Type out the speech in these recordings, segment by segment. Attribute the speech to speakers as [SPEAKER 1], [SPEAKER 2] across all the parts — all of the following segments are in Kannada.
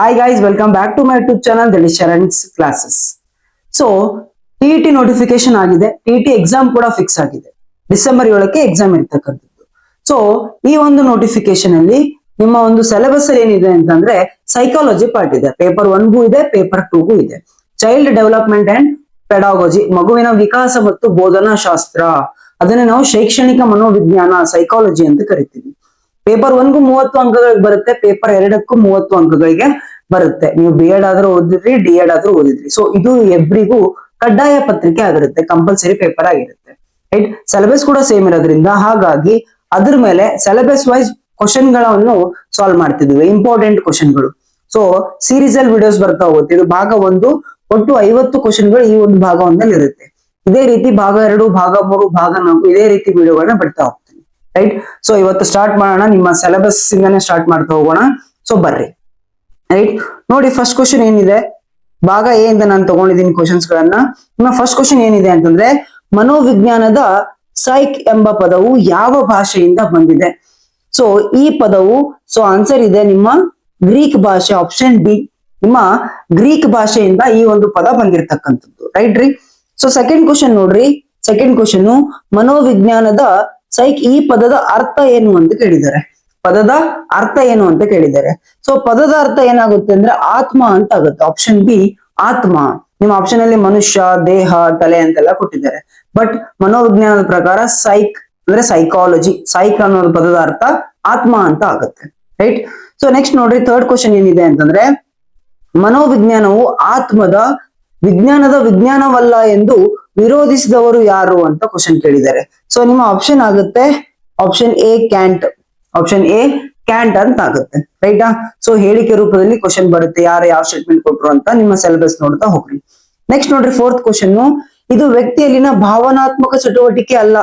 [SPEAKER 1] Hi guys, welcome back to my YouTube channel, The Sharan's Classes. So T T notification ಆಗಿದೆ. ಟಿ ಟಿ ಎಕ್ಸಾಮ್ ಕೂಡ ಫಿಕ್ಸ್ ಆಗಿದೆ. ಡಿಸೆಂಬರ್ ಏಳಕ್ಕೆ ಎಕ್ಸಾಮ್ ಇರ್ತಕ್ಕಂಥದ್ದು. ಸೊ ಈ ಒಂದು ನೋಟಿಫಿಕೇಶನ್ ಅಲ್ಲಿ ನಿಮ್ಮ ಒಂದು ಸಿಲೆಬಸ್ ಅಲ್ಲಿ ಏನಿದೆ ಅಂತಂದ್ರೆ ಸೈಕಾಲಜಿ ಪಾರ್ಟ್ ಇದೆ. ಪೇಪರ್ ಒನ್ಗೂ ಇದೆ ಪೇಪರ್ ಟೂಗೂ ಇದೆ. ಚೈಲ್ಡ್ ಡೆವಲಪ್ಮೆಂಟ್ ಅಂಡ್ ಪೆಡಾಲಜಿ ಮಗುವಿನ ವಿಕಾಸ ಮತ್ತು ಬೋಧನಾ ಶಾಸ್ತ್ರ ಅದನ್ನ ನಾವು ಶೈಕ್ಷಣಿಕ ಮನೋವಿಜ್ಞಾನ ಸೈಕಾಲಜಿ ಅಂತ ಕರಿತೀವಿ. ಪೇಪರ್ ಒನ್ಗೂ ಮೂವತ್ತು ಅಂಕಗಳಿಗೆ ಬರುತ್ತೆ, ಪೇಪರ್ ಎರಡಕ್ಕೂ ಮೂವತ್ತು ಅಂಕಗಳಿಗೆ ಬರುತ್ತೆ. ನೀವು ಬಿ ಎಡ್ ಆದ್ರೂ ಓದಿದ್ರಿ ಡಿ ಎಡ್ ಆದ್ರೂ ಓದಿದ್ರಿ. ಸೊ ಇದು ಎಬ್ರಿಗೂ ಕಡ್ಡಾಯ ಪತ್ರಿಕೆ ಆಗಿರುತ್ತೆ ಕಂಪಲ್ಸರಿ ಪೇಪರ್ ಆಗಿರುತ್ತೆ. ರೈಟ್ ಸಿಲೆಬಸ್ ಕೂಡ ಸೇಮ್ ಇರೋದ್ರಿಂದ ಹಾಗಾಗಿ ಅದ್ರ ಮೇಲೆ ಸಿಲೆಬಸ್ ವೈಸ್ ಕ್ವಶನ್ಗಳನ್ನು ಸಾಲ್ವ್ ಮಾಡ್ತಿದ್ವಿ ಇಂಪಾರ್ಟೆಂಟ್ ಕ್ವಶನ್ಗಳು ಸೊ ಸೀರೀಸ್ ಅಲ್ಲಿ ವಿಡಿಯೋಸ್ ಬರ್ತಾ ಹೋಗುತ್ತೆ. ಇದು ಭಾಗ ಒಂದು, ಒಟ್ಟು ಐವತ್ತು ಕ್ವಶನ್ಗಳು ಈ ಒಂದು ಭಾಗ ಒಂದಲ್ಲಿ ಇರುತ್ತೆ ಇದೇ ರೀತಿ ಭಾಗ ಎರಡು, ಭಾಗ ಮೂರು, ಭಾಗ ನಾಲ್ಕು, ಇದೇ ರೀತಿ ವಿಡಿಯೋಗಳನ್ನ ಬಿಡ್ತಾ ಹೋಗ್ತೀನಿ ರೈಟ್ ಸೊ ಇವತ್ತು ಸ್ಟಾರ್ಟ್ ಮಾಡೋಣ. ನಿಮ್ಮ ಸಿಲೆಬಸ್ ಇಂದಾನೆ ಸ್ಟಾರ್ಟ್ ಮಾಡ್ತಾ ಹೋಗೋಣ. ಸೊ ಬರ್ರಿ. ರೈಟ್ ನೋಡಿ ಫಸ್ಟ್ ಕ್ವಶನ್ ಏನಿದೆ? ಭಾಗ ಎ ಇಂದ ನಾನು ತಗೊಂಡಿದ್ದೀನಿ ಕ್ವಶನ್ಸ್ ಗಳನ್ನ. ನಿಮ್ಮ ಫಸ್ಟ್ ಕ್ವಶನ್ ಏನಿದೆ ಅಂತಂದ್ರೆ, ಮನೋವಿಜ್ಞಾನದ ಸೈಕ್ ಎಂಬ ಪದವು ಯಾವ ಭಾಷೆಯಿಂದ ಬಂದಿದೆ? ಸೊ ಈ ಪದವು ಸೊ ಆನ್ಸರ್ ಇದೆ ನಿಮ್ಮ ಗ್ರೀಕ್ ಭಾಷೆ ಆಪ್ಷನ್ ಡಿ ನಿಮ್ಮ ಗ್ರೀಕ್ ಭಾಷೆಯಿಂದ ಈ ಒಂದು ಪದ ಬಂದಿರತಕ್ಕಂಥದ್ದು. ರೈಟ್ ರೀ? ಸೊ ಸೆಕೆಂಡ್ ಕ್ವಶನ್ ನೋಡ್ರಿ. ಸೆಕೆಂಡ್ ಕ್ವಶನ್ ಮನೋವಿಜ್ಞಾನದ ಸೈಕ್ ಈ ಪದದ ಅರ್ಥ ಏನು ಅಂತ ಕೇಳಿದ್ದಾರೆ. ಪದದ ಅರ್ಥ ಏನು ಅಂತ ಕೇಳಿದ್ದಾರೆ. ಸೊ ಪದದ ಅರ್ಥ ಏನಾಗುತ್ತೆ ಅಂದ್ರೆ ಆತ್ಮ ಅಂತ ಆಗುತ್ತೆ. ಆಪ್ಷನ್ ಬಿ ಆತ್ಮ. ನಿಮ್ಮ ಆಪ್ಷನ್ ಅಲ್ಲಿ ಮನುಷ್ಯ, ದೇಹ, ತಲೆ ಅಂತೆಲ್ಲ ಕೊಟ್ಟಿದ್ದಾರೆ. ಬಟ್ ಮನೋವಿಜ್ಞಾನದ ಪ್ರಕಾರ ಸೈಕ್ ಅಂದ್ರೆ ಸೈಕಾಲಜಿ ಸೈಕ್ ಅನ್ನೋ ಪದದ ಅರ್ಥ ಆತ್ಮ ಅಂತ ಆಗುತ್ತೆ. ರೈಟ್ ಸೊ ನೆಕ್ಸ್ಟ್ ನೋಡ್ರಿ ಥರ್ಡ್ ಕ್ವಶನ್ ಏನಿದೆ ಅಂತಂದ್ರೆ ಮನೋವಿಜ್ಞಾನವು ಆತ್ಮದ ವಿಜ್ಞಾನದ ವಿಜ್ಞಾನವಲ್ಲ ಎಂದು ವಿರೋಧಿಸಿದವರು ಯಾರು ಅಂತ ಕ್ವಶನ್ ಕೇಳಿದ್ದಾರೆ. ಸೊ ನಿಮ್ಮ ಆಪ್ಷನ್ ಆಗುತ್ತೆ. Option A Kant option A Kant ಅಂತ ಆಗುತ್ತೆ. ರೈಟಾ ಸೊ ಹೇಳಿಕೆ ರೂಪದಲ್ಲಿ ಕ್ವಶನ್ ಬರುತ್ತೆ. ಯಾರು ಯಾವ ಸ್ಟೇಟ್ಮೆಂಟ್ ಕೊಟ್ರು ಅಂತ ನಿಮ್ಮ ಸಿಲೆಬಸ್ ನೋಡ್ತಾ ಹೋಗ್ರಿ. ನೆಕ್ಸ್ಟ್ ನೋಡ್ರಿ ಫೋರ್ತ್ ಕ್ವಶನ್ ಇದು ವ್ಯಕ್ತಿಯಲ್ಲಿನ ಭಾವನಾತ್ಮಕ ಚಟುವಟಿಕೆ ಅಲ್ಲ.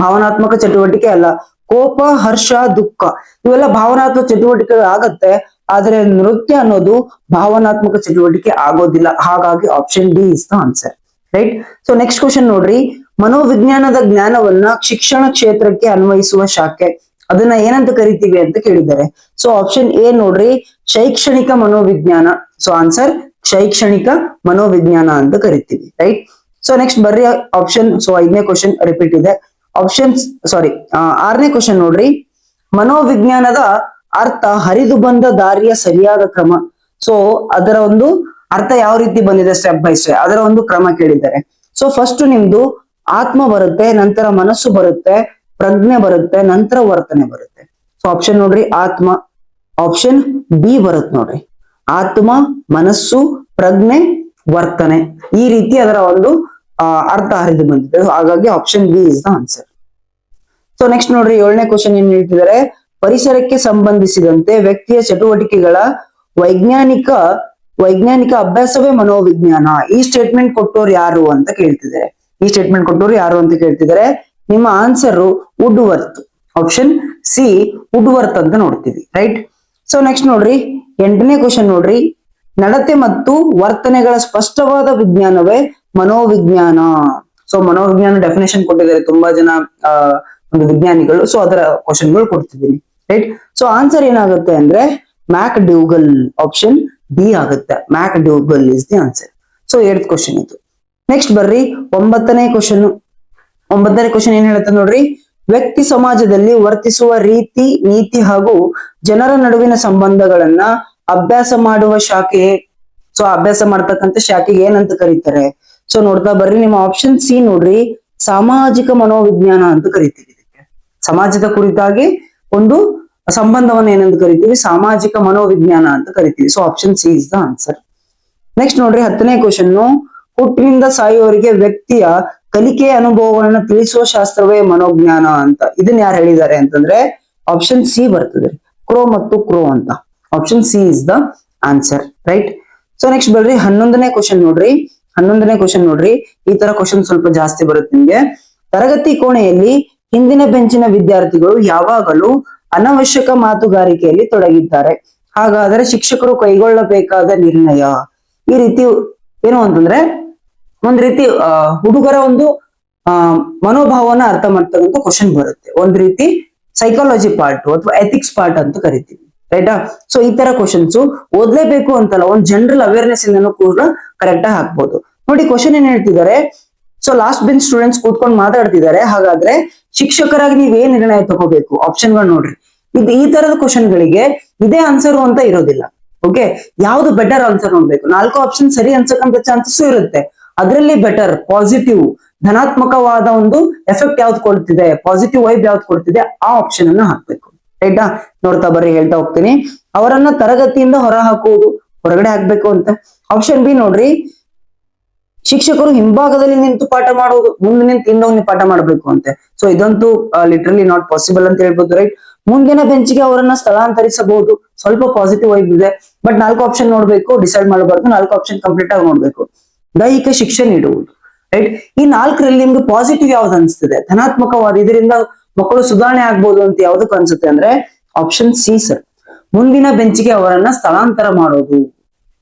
[SPEAKER 1] ಭಾವನಾತ್ಮಕ ಚಟುವಟಿಕೆ ಅಲ್ಲ. ಕೋಪ, ಹರ್ಷ, ದುಃಖ. ಇವೆಲ್ಲ ಭಾವನಾತ್ಮಕ ಚಟುವಟಿಕೆ ಆಗತ್ತೆ. ಆದ್ರೆ ನೃತ್ಯ ಅನ್ನೋದು ಭಾವನಾತ್ಮಕ ಚಟುವಟಿಕೆ ಆಗೋದಿಲ್ಲ. ಹಾಗಾಗಿ option D is the answer right so next question ನೋಡ್ರಿ. ಮನೋವಿಜ್ಞಾನದ ಜ್ಞಾನವನ್ನ ಶಿಕ್ಷಣ ಕ್ಷೇತ್ರಕ್ಕೆ ಅನ್ವಯಿಸುವ ಶಾಖೆ. ಅದನ್ನ ಏನಂತ ಕರಿತೀವಿ ಅಂತ ಕೇಳಿದ್ದಾರೆ. ಸೊ ಆಪ್ಷನ್ ಎ ನೋಡ್ರಿ. ಶೈಕ್ಷಣಿಕ ಮನೋವಿಜ್ಞಾನ. ಸೊ ಆನ್ಸರ್ ಶೈಕ್ಷಣಿಕ ಮನೋವಿಜ್ಞಾನ ಅಂತ ಕರಿತೀವಿ. ರೈಟ್ ಸೊ ನೆಕ್ಸ್ಟ್ ಬರ್ರಿ ಆಪ್ಷನ್ ಸೊ ಐದನೇ ಕ್ವಶನ್ ರಿಪೀಟ್ ಇದೆ. ಆಪ್ಷನ್ ಸಾರಿ ಆರನೇ ಕ್ವಶನ್ ನೋಡ್ರಿ. ಮನೋವಿಜ್ಞಾನದ ಅರ್ಥ ಹರಿದು ಬಂದ ದಾರಿಯ ಸರಿಯಾದ ಕ್ರಮ. ಸೊ ಅದರ ಒಂದು ಅರ್ಥ ಯಾವ ರೀತಿ ಬಂದಿದೆ ಸ್ಟೆಪ್ ಬೈ ಸ್ಟೆಪ್ ಅದರ ಒಂದು ಕ್ರಮ ಕೇಳಿದ್ದಾರೆ. ಸೊ ಫಸ್ಟ್ ನಿಮ್ದು ಆತ್ಮ ಬರುತ್ತೆ, ನಂತರ ಮನಸ್ಸು ಬರುತ್ತೆ, ಪ್ರಜ್ಞೆ ಬರುತ್ತೆ, ನಂತರ ವರ್ತನೆ ಬರುತ್ತೆ. ಸೊ ಆಪ್ಷನ್ ನೋಡ್ರಿ, ಆತ್ಮ. ಆಪ್ಷನ್ ಬಿ ಬರುತ್ತೆ ನೋಡ್ರಿ. ಆತ್ಮ, ಮನಸ್ಸು, ಪ್ರಜ್ಞೆ, ವರ್ತನೆ. ಈ ರೀತಿ ಅದರ ಒಂದು ಅರ್ಥ ಹರಿದು ಬಂದಿದೆ. ಹಾಗಾಗಿ option B is the answer so next ನೋಡ್ರಿ, ಏಳನೇ ಕ್ವಶನ್ ಏನ್ ಹೇಳ್ತಿದ್ದಾರೆ? ಪರಿಸರಕ್ಕೆ ಸಂಬಂಧಿಸಿದಂತೆ ವ್ಯಕ್ತಿಯ ಚಟುವಟಿಕೆಗಳ ವೈಜ್ಞಾನಿಕ ವೈಜ್ಞಾನಿಕ ಅಭ್ಯಾಸವೇ ಮನೋವಿಜ್ಞಾನ. ಈ ಸ್ಟೇಟ್ಮೆಂಟ್ ಕೊಟ್ಟೋರು ಯಾರು ಅಂತ ಕೇಳ್ತಿದ್ದಾರೆ. ಈ ಸ್ಟೇಟ್ಮೆಂಟ್ ಕೊಟ್ಟೋರು ಯಾರು ಅಂತ ಕೇಳ್ತಿದ್ದಾರೆ? ನಿಮ್ಮ answer Woodworth. Worth option C Woodworth ಅಂತ ನೋಡ್ತೀವಿ ರೈಟ್ ಸೊ ನೆಕ್ಸ್ಟ್ ನೋಡ್ರಿ. ಎಂಟನೇ ಕ್ವಶನ್ ನೋಡ್ರಿ. ನಡತೆ ಮತ್ತು ವರ್ತನೆಗಳ ಸ್ಪಷ್ಟವಾದ ವಿಜ್ಞಾನವೇ ಮನೋವಿಜ್ಞಾನ. ಸೊ ಮನೋವಿಜ್ಞಾನ ಡೆಫಿನೇಷನ್ ಕೊಟ್ಟಿದ್ದಾರೆ ತುಂಬಾ ಜನ ಒಂದು ವಿಜ್ಞಾನಿಗಳು. ಸೊ ಅದರ ಕ್ವಶನ್ಗಳು ಕೊಡ್ತಿದ್ದೀನಿ ರೈಟ್ ಸೊ ಆನ್ಸರ್ ಏನಾಗುತ್ತೆ ಅಂದ್ರೆ ಮ್ಯಾಕ್ ಡ್ಯೂಗಲ್ ಆಪ್ಷನ್ ಬಿ ಆಗುತ್ತೆ. McDougall is the answer so ಏಳ್ ಕ್ವಶನ್ ಇದು. ನೆಕ್ಸ್ಟ್ ಬರ್ರಿ. ಒಂಬತ್ತನೇ ಕ್ವಶನ್ ಒಂಬತ್ತನೇ ಕ್ವಶನ್ ಏನ್ ಹೇಳುತ್ತೆ ನೋಡ್ರಿ? ವ್ಯಕ್ತಿ ಸಮಾಜದಲ್ಲಿ ವರ್ತಿಸುವ ರೀತಿ, ನೀತಿ ಹಾಗೂ ಜನರ ನಡುವಿನ ಸಂಬಂಧಗಳನ್ನ ಅಭ್ಯಾಸ ಮಾಡುವ ಶಾಖೆ. ಸೊ ಅಭ್ಯಾಸ ಮಾಡ್ತಕ್ಕಂತ ಶಾಖೆಗೆ ಏನಂತ ಕರೀತಾರೆ? ಸೊ ನೋಡ್ತಾ ಬರ್ರಿ. ನಿಮ್ಮ ಆಪ್ಷನ್ ಸಿ ನೋಡ್ರಿ. ಸಾಮಾಜಿಕ ಮನೋವಿಜ್ಞಾನ ಅಂತ ಕರಿತೀವಿ ಇದಕ್ಕೆ. ಸಮಾಜದ ಕುರಿತಾಗಿ ಒಂದು ಸಂಬಂಧವನ್ನ ಏನಂತ ಕರಿತೀವಿ? ಸಾಮಾಜಿಕ ಮನೋವಿಜ್ಞಾನ ಅಂತ ಕರಿತೀವಿ. So option C is the answer next ನೋಡ್ರಿ ಹತ್ತನೇ ಕ್ವಶನ್ ಹುಟ್ಟಿನಿಂದ ಸಾಯುವವರಿಗೆ ವ್ಯಕ್ತಿಯ ಕಲಿಕೆಯ ಅನುಭವಗಳನ್ನ ತಿಳಿಸುವ ಶಾಸ್ತ್ರವೇ ಮನೋಜ್ಞಾನ ಅಂತ. ಇದನ್ನ ಯಾರು ಹೇಳಿದ್ದಾರೆ ಅಂತಂದ್ರೆ ಆಪ್ಷನ್ ಸಿ ಬರ್ತದೆ ಕ್ರೋ ಮತ್ತು ಕ್ರೋ ಅಂತ. Option C is the answer right so next ಬರ್ರಿ ಹನ್ನೊಂದನೇ ಕ್ವಶನ್ ನೋಡ್ರಿ. ಹನ್ನೊಂದನೇ ಕ್ವಶನ್ ನೋಡ್ರಿ. ಈ ತರ ಕ್ವಶನ್ ಸ್ವಲ್ಪ ಜಾಸ್ತಿ ಬರುತ್ತೆ ನಿಮ್ಗೆ. ತರಗತಿ ಕೋಣೆಯಲ್ಲಿ ಹಿಂದಿನ ಬೆಂಚಿನ ವಿದ್ಯಾರ್ಥಿಗಳು ಯಾವಾಗಲೂ ಅನವಶ್ಯಕ ಮಾತುಗಾರಿಕೆಯಲ್ಲಿ ತೊಡಗಿದ್ದಾರೆ. ಹಾಗಾದರೆ ಶಿಕ್ಷಕರು ಕೈಗೊಳ್ಳಬೇಕಾದ ನಿರ್ಣಯ? ಈ ರೀತಿ ಏನು ಅಂತಂದ್ರೆ, ಒಂದ್ ರೀತಿ ಹುಡುಗರ ಒಂದು, ಆ, ಮನೋಭಾವನ ಅರ್ಥ ಮಾಡ್ತಕ್ಕಂಥ ಕ್ವಶನ್ ಬರುತ್ತೆ. ಒಂದ್ ರೀತಿ ಸೈಕಾಲಜಿ ಪಾರ್ಟ್ ಅಥವಾ ಎಥಿಕ್ಸ್ ಪಾರ್ಟ್ ಅಂತ ಕರಿತೀವಿ. ರೈಟಾ ಸೊ ಈ ತರ ಕ್ವಶನ್ಸ್ ಓದ್ಲೇಬೇಕು ಅಂತಲ್ಲ, ಒಂದ್ ಜನರಲ್ ಅವೇರ್ನೆಸ್ ಇಂದನೂ ಕೂಡ ಕರೆಕ್ಟ್ ಆಗಿ ಹಾಕ್ಬೋದು. ನೋಡಿ ಕ್ವಶನ್ ಏನ್ ಹೇಳ್ತಿದ್ದಾರೆ? ಸೊ ಲಾಸ್ಟ್ ಬೆಂಚ್ ಸ್ಟೂಡೆಂಟ್ಸ್ ಕೂತ್ಕೊಂಡು ಮಾತಾಡ್ತಿದ್ದಾರೆ. ಹಾಗಾದ್ರೆ ಶಿಕ್ಷಕರಾಗಿ ನೀವ್ ಏನ್ ನಿರ್ಣಯ ತಗೋಬೇಕು? ಆಪ್ಷನ್ಗಳು ನೋಡ್ರಿ. ಇದು ಈ ತರದ ಕ್ವಶನ್ ಗಳಿಗೆ ಇದೇ ಆನ್ಸರ್ ಅಂತ ಇರೋದಿಲ್ಲ. ಓಕೆ ಯಾವ್ದು ಬೆಟರ್ ಆನ್ಸರ್ ನೋಡ್ಬೇಕು? ನಾಲ್ಕು ಆಪ್ಷನ್ ಸರಿ ಅನ್ಸಕ್ಕಂತ ಚಾನ್ಸಸ್ ಇರುತ್ತೆ. ಅದರಲ್ಲಿ ಬೆಟರ್ ಪಾಸಿಟಿವ್ ಧನಾತ್ಮಕವಾದ ಒಂದು ಎಫೆಕ್ಟ್ ಯಾವ್ದು ಕೊಡ್ತಿದೆ? ಪಾಸಿಟಿವ್ ವೈಬ್ ಯಾವ್ದು ಕೊಡ್ತಿದೆ? ಆ ಆಪ್ಷನ್ ಅನ್ನ ಹಾಕ್ಬೇಕು. ರೈಟಾ ನೋಡ್ತಾ ಬರ್ರಿ, ಹೇಳ್ತಾ ಹೋಗ್ತೀನಿ. ಅವರನ್ನ ತರಗತಿಯಿಂದ ಹೊರ ಹಾಕುವುದು ಹೊರಗಡೆ ಹಾಕ್ಬೇಕು ಅಂತ. ಆಪ್ಷನ್ ಬಿ ನೋಡ್ರಿ. ಶಿಕ್ಷಕರು ಹಿಂಭಾಗದಲ್ಲಿ ನಿಂತು ಪಾಠ ಮಾಡುವುದು, ಮುಂದೆ ನಿಂತು ಪಾಠ ಮಾಡಬೇಕು ಅಂತೆ. ಸೊ ಇದಂತೂ ಲಿಟ್ರಲಿ ನಾಟ್ ಪಾಸಿಬಲ್ ಅಂತ ಹೇಳ್ಬೋದು ರೈಟ್ ಮುಂದಿನ ಬೆಂಚಿಗೆ ಅವರನ್ನ ಸ್ಥಳಾಂತರಿಸಬಹುದು. ಸ್ವಲ್ಪ ಪಾಸಿಟಿವ್ ಆಗಿ ಇದೆ. ಬಟ್ ನಾಲ್ಕು ಆಪ್ಷನ್ ನೋಡ್ಬೇಕು ಡಿಸೈಡ್ ಮಾಡಬಾರ್ದು. ನಾಲ್ಕು ಆಪ್ಷನ್ ಕಂಪ್ಲೀಟ್ ಆಗಿ ನೋಡ್ಬೇಕು. ದೈಹಿಕ ಶಿಕ್ಷೆ ನೀಡುವುದು ರೈಟ್ ಈ ನಾಲ್ಕರಲ್ಲಿ ನಿಮ್ಗೆ ಪಾಸಿಟಿವ್ ಯಾವ್ದು ಅನ್ಸ್ತಿದೆ? ಧನಾತ್ಮಕವಾದ ಇದರಿಂದ ಮಕ್ಕಳು ಸುಧಾರಣೆ ಆಗ್ಬೋದು ಅಂತ ಯಾವ್ದಕ್ಕೆ ಅನ್ಸುತ್ತೆ ಅಂದ್ರೆ ಆಪ್ಷನ್ ಸಿ ಸರ್ ಮುಂದಿನ ಬೆಂಚಿಗೆ ಅವರನ್ನ ಸ್ಥಳಾಂತರ ಮಾಡೋದು.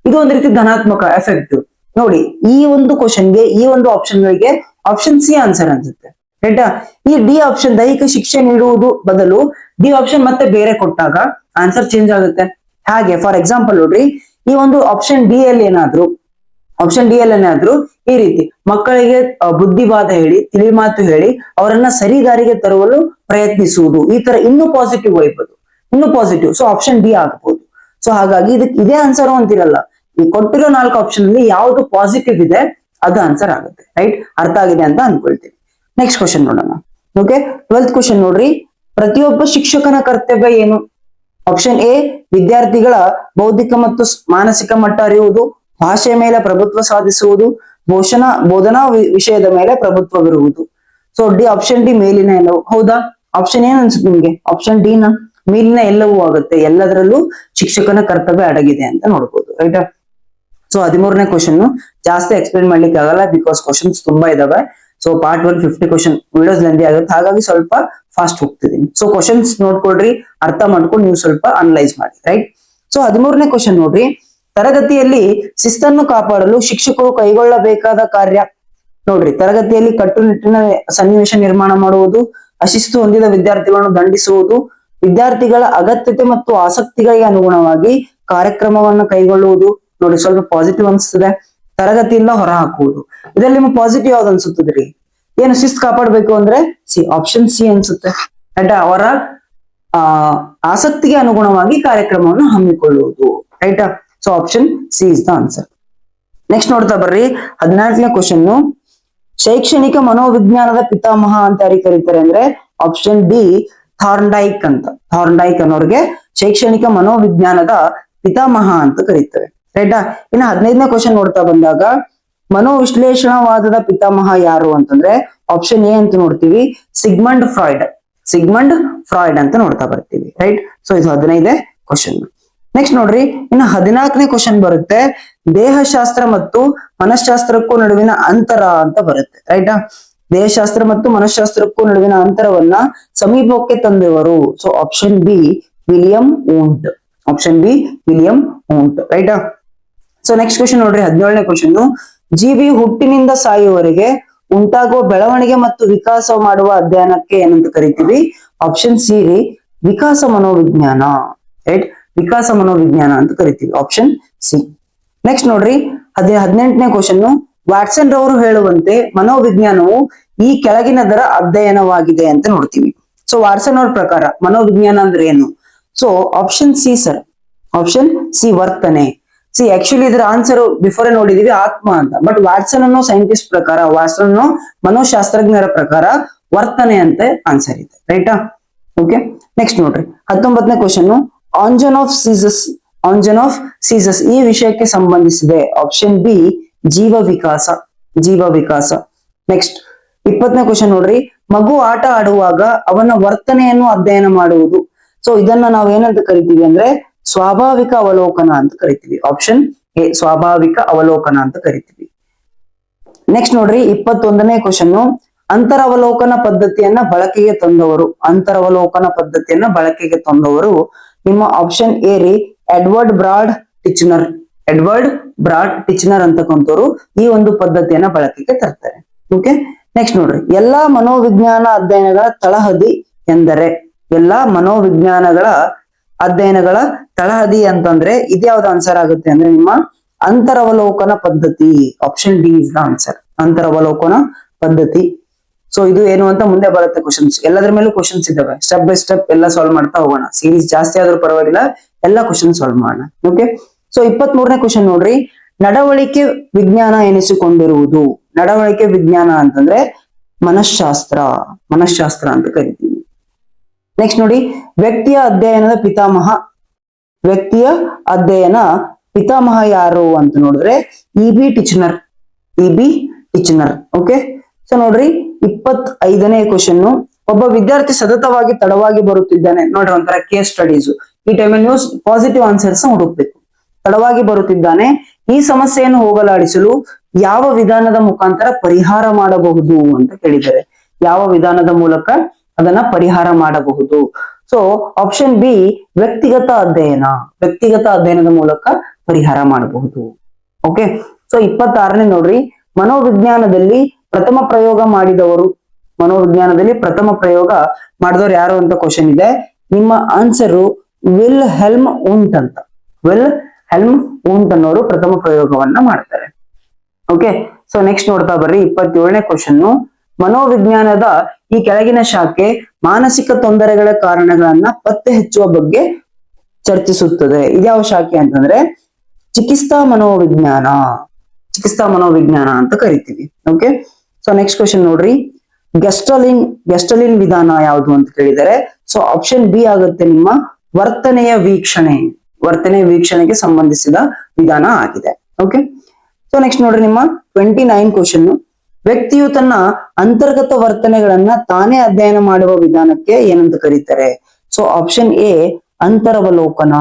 [SPEAKER 1] ಇದು ಒಂದ್ ರೀತಿ ಧನಾತ್ಮಕ ಎಫೆಕ್ಟ್ ನೋಡಿ, ಈ ಒಂದು ಕ್ವಶನ್ಗೆ ಈ ಒಂದು ಆಪ್ಷನ್ ಗಳಿಗೆ ಆಪ್ಷನ್ ಸಿ ಆನ್ಸರ್ ಅನ್ಸುತ್ತೆ. ರೈಟಾ ಈ ಡಿ ಆಪ್ಷನ್ ದೈಹಿಕ ಶಿಕ್ಷೆ ನೀಡುವುದು ಬದಲು ಡಿ ಆಪ್ಷನ್ ಮತ್ತೆ ಬೇರೆ ಕೊಟ್ಟಾಗ ಆನ್ಸರ್ ಚೇಂಜ್ ಆಗುತ್ತೆ. ಹಾಗೆ ಫಾರ್ ಎಕ್ಸಾಂಪಲ್ ನೋಡ್ರಿ, ಈ ಒಂದು ಆಪ್ಷನ್ ಡಿ ಅಲ್ಲಿ ಏನಾದ್ರು ಆಪ್ಷನ್ ಡಿ ಅಲ್ಲಿ ಏನಾದ್ರು ಈ ರೀತಿ ಮಕ್ಕಳಿಗೆ ಬುದ್ಧಿವಾದ ಹೇಳಿ ತಿಳಿ ಮಾತು ಹೇಳಿ ಅವರನ್ನ ಸರಿ ದಾರಿಗೆ ತರುವಲು ಪ್ರಯತ್ನಿಸುವುದು. ಈ ತರ ಇನ್ನೂ ಪಾಸಿಟಿವ್ ಇನ್ನು ಇನ್ನೂ ಪಾಸಿಟಿವ್ ಸೊ ಆಪ್ಷನ್ ಡಿ ಆಗಬಹುದು ಸೊ ಹಾಗಾಗಿ ಇದಕ್ಕೆ ಇದೇ ಆನ್ಸರ್ ಅಂತಿರಲ್ಲ. ಈ ಕೊಟ್ಟಿರೋ ನಾಲ್ಕು ಆಪ್ಷನ್ ಅಲ್ಲಿ ಯಾವುದು ಪಾಸಿಟಿವ್ ಇದೆ, ಅದು ಆನ್ಸರ್ ಆಗುತ್ತೆ ರೈಟ್ ಅರ್ಥ ಆಗಿದೆ ಅಂತ ಅನ್ಕೊಳ್ತೀವಿ ನೆಕ್ಸ್ಟ್ ಕ್ವಶನ್ ನೋಡೋಣ. ಓಕೆ ಟ್ವೆಲ್ತ್ ಕ್ವಶನ್ ನೋಡ್ರಿ. ಪ್ರತಿಯೊಬ್ಬ ಶಿಕ್ಷಕನ ಕರ್ತವ್ಯ ಏನು? ಆಪ್ಷನ್ ಎ ವಿದ್ಯಾರ್ಥಿಗಳ ಬೌದ್ಧಿಕ ಮತ್ತು ಮಾನಸಿಕ ಮಟ್ಟ ಅರಿಯುವುದು, ಭಾಷೆಯ ಮೇಲೆ ಪ್ರಭುತ್ವ ಸಾಧಿಸುವುದು, ಬೋಷಣ, ಬೋಧನಾ ವಿಷಯದ ಮೇಲೆ ಪ್ರಭುತ್ವವಿರುವುದು. ಸೊ ಡಿ ಆಪ್ಷನ್ ಡಿ ಮೇಲಿನ ಎಲ್ಲವೂ. ಹೌದಾ? ಆಪ್ಷನ್ ಏನ್ ಅನ್ಸುತ್ತೆ ನಿಮ್ಗೆ? ಆಪ್ಷನ್ ಡಿ ನ ಮೇಲಿನ ಎಲ್ಲವೂ ಆಗುತ್ತೆ. ಎಲ್ಲದರಲ್ಲೂ ಶಿಕ್ಷಕನ ಕರ್ತವ್ಯ ಅಡಗಿದೆ ಅಂತ ನೋಡ್ಬೋದು ರೈಟ್ ಸೊ ಹದಿಮೂರನೇ ಕ್ವಶನ್ ಜಾಸ್ತಿ ಎಕ್ಸ್ಪ್ಲೇನ್ ಮಾಡ್ಲಿಕ್ಕೆ ಆಗಲ್ಲ ಬಿಕಾಸ್ ಕ್ವಶನ್ಸ್ ತುಂಬಾ ಇದಾವೆ. So part one fifty question videos lengthy ಆಗುತ್ತೆ. ಹಾಗಾಗಿ ಸ್ವಲ್ಪ ಫಾಸ್ಟ್ ಹೋಗ್ತಿದ್ದೀನಿ. ಸೊ ಕ್ವಶನ್ಸ್ ನೋಡ್ಕೊಳ್ರಿ, ಅರ್ಥ ಮಾಡ್ಕೊಂಡು ನೀವು ಸ್ವಲ್ಪ ಅನಲೈಸ್ ಮಾಡಿ ರೈಟ್ ಸೊ ಹದಿಮೂರನೇ ಕ್ವಶನ್ ನೋಡ್ರಿ. ತರಗತಿಯಲ್ಲಿ ಶಿಸ್ತನ್ನು ಕಾಪಾಡಲು ಶಿಕ್ಷಕರು ಕೈಗೊಳ್ಳಬೇಕಾದ ಕಾರ್ಯ? ನೋಡ್ರಿ, ತರಗತಿಯಲ್ಲಿ ಕಟ್ಟುನಿಟ್ಟಿನ ಸನ್ನಿವೇಶ ನಿರ್ಮಾಣ ಮಾಡುವುದು, ಅಶಿಸ್ತು ಹೊಂದಿದ ವಿದ್ಯಾರ್ಥಿಗಳನ್ನು ದಂಡಿಸುವುದು, ವಿದ್ಯಾರ್ಥಿಗಳ ಅಗತ್ಯತೆ ಮತ್ತು ಆಸಕ್ತಿಗಳಿಗೆ ಅನುಗುಣವಾಗಿ ಕಾರ್ಯಕ್ರಮವನ್ನು ಕೈಗೊಳ್ಳುವುದು ನೋಡಿ, ಸ್ವಲ್ಪ ಪಾಸಿಟಿವ್ ಅನ್ಸ್ತದೆ ತರಗತಿಯಿಂದ ಹೊರ ಹಾಕುವುದು ಇದರಲ್ಲಿ ನಿಮ್ಗೆ ಪಾಸಿಟಿವ್ ಯಾವ್ದು ಅನ್ಸುತ್ತದ್ರಿ? ಏನು ಶಿಸ್ತು ಕಾಪಾಡ್ಬೇಕು ಅಂದ್ರೆ ಸಿ ಆಪ್ಷನ್ ಸಿ ಅನ್ಸುತ್ತೆ. ರೈಟ್ ಅವರ, ಆ, ಆಸಕ್ತಿಗೆ ಅನುಗುಣವಾಗಿ ಕಾರ್ಯಕ್ರಮವನ್ನು ಹಮ್ಮಿಕೊಳ್ಳುವುದು. Right so option C is the answer next ನೋಡ್ತಾ ಬರ್ರಿ. ಹದಿನಾಲ್ಕನೇ ಕ್ವಶನ್ ಶೈಕ್ಷಣಿಕ ಮನೋವಿಜ್ಞಾನದ ಪಿತಾಮಹ ಅಂತ ಯಾರಿಗೆ ಕರೀತಾರೆ ಅಂದ್ರೆ ಆಪ್ಷನ್ ಡಿ ಥಾರ್ನ್ಡೈಕ್ ಅಂತ. ಥಾರ್ನ್ಡೈಕ್ ಅನ್ನೋರಿಗೆ ಶೈಕ್ಷಣಿಕ ಮನೋವಿಜ್ಞಾನದ ಪಿತಾಮಹ ಅಂತ ಕರೀತಾರೆ ರೈಟಾ ಇನ್ನು ಹದಿನೈದನೇ ಕ್ವಶನ್ ನೋಡ್ತಾ ಬಂದಾಗ, ಮನೋವಿಶ್ಲೇಷಣವಾದದ ಪಿತಾಮಹ ಯಾರು ಅಂತಂದ್ರೆ ಆಪ್ಷನ್ ಎ ಅಂತ ನೋಡ್ತೀವಿ, ಸಿಗ್ಮಂಡ್ ಫ್ರಾಯ್ಡ್. ಸಿಗ್ಮಂಡ್ ಫ್ರಾಯ್ಡ್ ಅಂತ ನೋಡ್ತಾ ಬರ್ತೀವಿ ರೈಟ್ ಸೊ ಇದು ಹದಿನೈದೇ ಕ್ವಶನ್ ನೆಕ್ಸ್ಟ್ ನೋಡ್ರಿ, ಇನ್ನು ಹದಿನಾಲ್ಕನೇ ಕ್ವಶನ್ ಬರುತ್ತೆ, ದೇಹಶಾಸ್ತ್ರ ಮತ್ತು ಮನಃಶಾಸ್ತ್ರಕ್ಕೂ ನಡುವಿನ ಅಂತರ ಅಂತ ಬರುತ್ತೆ ರೈಟಾ ದೇಹಶಾಸ್ತ್ರ ಮತ್ತು ಮನಃಶಾಸ್ತ್ರಕ್ಕೂ ನಡುವಿನ ಅಂತರವನ್ನ ಸಮೀಪಕ್ಕೆ ತಂದವರು. So option B William Wundt. Option B William Wundt ರೈಟಾ ಸೊ ನೆಕ್ಸ್ಟ್ ಕ್ವಶನ್ ನೋಡ್ರಿ, ಹದಿನೇಳನೇ ಕ್ವಶನ್ ಜೀವಿ ಹುಟ್ಟಿನಿಂದ ಸಾಯುವವರೆಗೆ ಉಂಟಾಗುವ ಬೆಳವಣಿಗೆ ಮತ್ತು ವಿಕಾಸ ಮಾಡುವ ಅಧ್ಯಯನಕ್ಕೆ ಏನಂತ ಕರಿತೀವಿ? ಆಪ್ಷನ್ ಸಿ ರೀ ವಿಕಾಸ ಮನೋವಿಜ್ಞಾನ. ರೈಟ್ ವಿಕಾಸ ಮನೋವಿಜ್ಞಾನ ಅಂತ ಕರಿತೀವಿ. ಆಪ್ಷನ್ ಸಿ ನೆಕ್ಸ್ಟ್ ನೋಡ್ರಿ, ಹದಿ, ಹದಿನೆಂಟನೇ ಕ್ವಶನ್ ವ್ಯಾಟ್ಸನ್ ರವರು ಹೇಳುವಂತೆ ಮನೋವಿಜ್ಞಾನವು ಈ ಕೆಳಗಿನದರ ಅಧ್ಯಯನವಾಗಿದೆ ಅಂತ ನೋಡ್ತೀವಿ. ಸೊ ವಾಟ್ಸನ್ ಅವ್ರ ಪ್ರಕಾರ ಮನೋವಿಜ್ಞಾನ ಅಂದ್ರೆ ಏನು? So option C sir option C ವರ್ತನೆ. ಸಿ ಆಕ್ಚುಲಿ ಇದರ ಆನ್ಸರ್ ಬಿಫೋರ್ ನೋಡಿದೀವಿ ಆತ್ಮ ಅಂತ. ಬಟ್ ವಾಟ್ಸನ್ ಅನ್ನೋ ಸೈಂಟಿಸ್ಟ್ ಪ್ರಕಾರ ವಾಟ್ಸನ್ ಅನ್ನೋ ಮನೋಶಾಸ್ತ್ರಜ್ಞರ ಪ್ರಕಾರ ವರ್ತನೆ ಅಂತ ಆನ್ಸರ್ ಇದೆ. ರೈಟಾ ಓಕೆ ನೆಕ್ಸ್ಟ್ ನೋಡ್ರಿ. ಹತ್ತೊಂಬತ್ತನೇ question ಆಂಜನ್ of ceases ಆಂಜನ್ of ceases ಈ ವಿಷಯಕ್ಕೆ ಸಂಬಂಧಿಸಿದೆ. ಆಪ್ಷನ್ ಬಿ ಜೀವ ವಿಕಾಸ ಜೀವ ವಿಕಾಸ. ನೆಕ್ಸ್ಟ್ ಇಪ್ಪತ್ತನೇ ಕ್ವಶನ್ ನೋಡ್ರಿ. ಮಗು ಆಟ ಆಡುವಾಗ ಅವನ ವರ್ತನೆಯನ್ನು ಅಧ್ಯಯನ ಮಾಡುವುದು. ಸೊ ಇದನ್ನ ನಾವು ಏನಂತ ಕರಿತೀವಿ ಅಂದ್ರೆ ಸ್ವಾಭಾವಿಕ ಅವಲೋಕನ ಅಂತ ಕರಿತೀವಿ. ಆಪ್ಷನ್ ಎ, ಸ್ವಾಭಾವಿಕ ಅವಲೋಕನ ಅಂತ ಕರಿತೀವಿ. ನೆಕ್ಸ್ಟ್ ನೋಡ್ರಿ, ಇಪ್ಪತ್ತೊಂದನೇ ಕ್ವಶನ್ ಅಂತರವಲೋಕನ ಪದ್ಧತಿಯನ್ನ ಬಳಕೆಗೆ ತಂದವರು. ಅಂತರವಲೋಕನ ಪದ್ಧತಿಯನ್ನ ಬಳಕೆಗೆ ತಂದವರು ನಿಮ್ಮ ಆಪ್ಷನ್ ಎ ರೀ Edward Bradford Titchener Edward Bradford Titchener ಅಂತಕ್ಕಂಥವ್ರು ಈ ಒಂದು ಪದ್ಧತಿಯನ್ನ ಬಳಕೆಗೆ ತರ್ತಾರೆ. ಓಕೆ ನೆಕ್ಸ್ಟ್ ನೋಡ್ರಿ, ಎಲ್ಲಾ ಮನೋವಿಜ್ಞಾನ ಅಧ್ಯಯನಗಳ ತಳಹದಿ ಎಂದರೆ, ಎಲ್ಲಾ ಮನೋವಿಜ್ಞಾನಗಳ ಅಧ್ಯಯನಗಳ ತಳಹದಿ ಅಂತಂದ್ರೆ ಇದ್ಯಾವ್ದು ಆನ್ಸರ್ ಆಗುತ್ತೆ ಅಂದ್ರೆ ನಿಮ್ಮ ಅಂತರವಲೋಕನ ಪದ್ಧತಿ option D is the answer ಅಂತರವಲೋಕನ ಪದ್ಧತಿ. ಸೊ ಇದು ಏನು ಅಂತ ಮುಂದೆ ಬರುತ್ತೆ ಕ್ವಶನ್ಸ್ ಎಲ್ಲದ್ರ ಮೇಲೂ ಕ್ವಶನ್ಸ್ ಇದಾವೆ. ಸ್ಟೆಪ್ ಬೈ ಸ್ಟೆಪ್ ಎಲ್ಲ ಸಾಲ್ವ್ ಮಾಡ್ತಾ ಹೋಗೋಣ. ಸೀರೀಸ್ ಜಾಸ್ತಿ ಆದ್ರೂ ಪರವಾಗಿಲ್ಲ, ಎಲ್ಲ ಕ್ವಶನ್ ಸಾಲ್ವ್ ಮಾಡೋಣ. ಓಕೆ ಸೊ ಇಪ್ಪತ್ ಮೂರನೇ ಕ್ವಶನ್ ನೋಡ್ರಿ. ನಡವಳಿಕೆ ವಿಜ್ಞಾನ ಎನಿಸಿಕೊಂಡಿರುವುದು. ನಡವಳಿಕೆ ವಿಜ್ಞಾನ ಅಂತಂದ್ರೆ ಮನಃಶಾಸ್ತ್ರ ಮನಃಶಾಸ್ತ್ರ ಅಂತ ಕರಿತೀವಿ. ನೆಕ್ಸ್ಟ್ ನೋಡಿ, ವ್ಯಕ್ತಿಯ ಅಧ್ಯಯನದ ಪಿತಾಮಹ. ವ್ಯಕ್ತಿಯ ಅಧ್ಯಯನ ಪಿತಾಮಹ ಯಾರು ಅಂತ ನೋಡಿದ್ರೆ, E B Titchener. E B Titchener okay so ನೋಡ್ರಿ ಇಪ್ಪತ್ ಐದನೇ ಕ್ವಶನ್ ಒಬ್ಬ ವಿದ್ಯಾರ್ಥಿ ಸತತವಾಗಿ ತಡವಾಗಿ ಬರುತ್ತಿದ್ದಾನೆ. ನೋಡ್ರಿ ಒಂಥರ ಕೇಸ್ ಸ್ಟಡೀಸ್ ಈ ಟೈಮಲ್ಲಿ ನೀವು ಪಾಸಿಟಿವ್ ಆನ್ಸರ್ಸ್ ಹುಡುಕ್ಬೇಕು. ತಡವಾಗಿ ಬರುತ್ತಿದ್ದಾನೆ. ಈ ಸಮಸ್ಯೆಯನ್ನು ಹೋಗಲಾಡಿಸಲು ಯಾವ ವಿಧಾನದ ಮುಖಾಂತರ ಪರಿಹಾರ ಮಾಡಬಹುದು ಅಂತ ಕೇಳಿದ್ದಾರೆ. ಯಾವ ವಿಧಾನದ ಮೂಲಕ? ಅದನ್ನ ಪರಿಹಾರ ಮಾಡಬಹುದು. ಸೊ ಆಪ್ಷನ್ ಬಿ ವ್ಯಕ್ತಿಗತ ಅಧ್ಯಯನ. ವ್ಯಕ್ತಿಗತ ಅಧ್ಯಯನದ ಮೂಲಕ ಪರಿಹಾರ ಮಾಡಬಹುದು. ಓಕೆ ಸೊ ಇಪ್ಪತ್ತಾರನೇ ನೋಡ್ರಿ. ಮನೋವಿಜ್ಞಾನದಲ್ಲಿ ಪ್ರಥಮ ಪ್ರಯೋಗ ಮಾಡಿದವರು, ಮನೋವಿಜ್ಞಾನದಲ್ಲಿ ಪ್ರಥಮ ಪ್ರಯೋಗ ಮಾಡಿದವರು ಯಾರು ಅಂತ ಕ್ವಶನ್ ಇದೆ. ನಿಮ್ಮ ಆನ್ಸರು ವಿಲ್ ಹೆಲ್ಮ್ ಉಂಟ್ ಅಂತ. ವಿಲ್ ಹೆಲ್ಮ್ ಉಂಟ್ ಅನ್ನೋರು ಪ್ರಥಮ ಪ್ರಯೋಗವನ್ನ ಮಾಡ್ತಾರೆ. ಓಕೆ ಸೊ ನೆಕ್ಸ್ಟ್ ನೋಡ್ತಾ ಬರ್ರಿ. ಇಪ್ಪತ್ತೇಳನೇ ಕ್ವಶನ್ ಮನೋವಿಜ್ಞಾನದ ಈ ಕೆಳಗಿನ ಶಾಖೆ ಮಾನಸಿಕ ತೊಂದರೆಗಳ ಕಾರಣಗಳನ್ನ ಪತ್ತೆ ಹಚ್ಚುವ ಬಗ್ಗೆ ಚರ್ಚಿಸುತ್ತದೆ. ಇದ್ಯಾವ ಶಾಖೆ ಅಂತಂದ್ರೆ ಚಿಕಿತ್ಸಾ ಮನೋವಿಜ್ಞಾನ. ಚಿಕಿತ್ಸಾ ಮನೋವಿಜ್ಞಾನ ಅಂತ ಕರಿತೀವಿ. ಓಕೆ ಸೊ ನೆಕ್ಸ್ಟ್ ಕ್ವಶನ್ ನೋಡ್ರಿ. ಗೆಸ್ಟಲಿನ್ ಗೆಸ್ಟಲಿನ್ ವಿಧಾನ ಯಾವುದು ಅಂತ ಕೇಳಿದರೆ ಸೊ ಆಪ್ಷನ್ ಬಿ ಆಗುತ್ತೆ ನಿಮ್ಮ ವರ್ತನೆಯ ವೀಕ್ಷಣೆ. ವರ್ತನೆಯ ವೀಕ್ಷಣೆಗೆ ಸಂಬಂಧಿಸಿದ ವಿಧಾನ ಆಗಿದೆ. ಓಕೆ ಸೊ ನೆಕ್ಸ್ಟ್ ನೋಡ್ರಿ ನಿಮ್ಮ ಟ್ವೆಂಟಿ ನೈನ್ ಕ್ವಶನ್ ವ್ಯಕ್ತಿಯು ತನ್ನ ಅಂತರ್ಗತ ವರ್ತನೆಗಳನ್ನ ತಾನೇ ಅಧ್ಯಯನ ಮಾಡುವ ವಿಧಾನಕ್ಕೆ ಏನಂತ ಕರೀತಾರೆ. ಸೊ ಆಪ್ಷನ್ ಎ ಅಂತರವಲೋಕನ.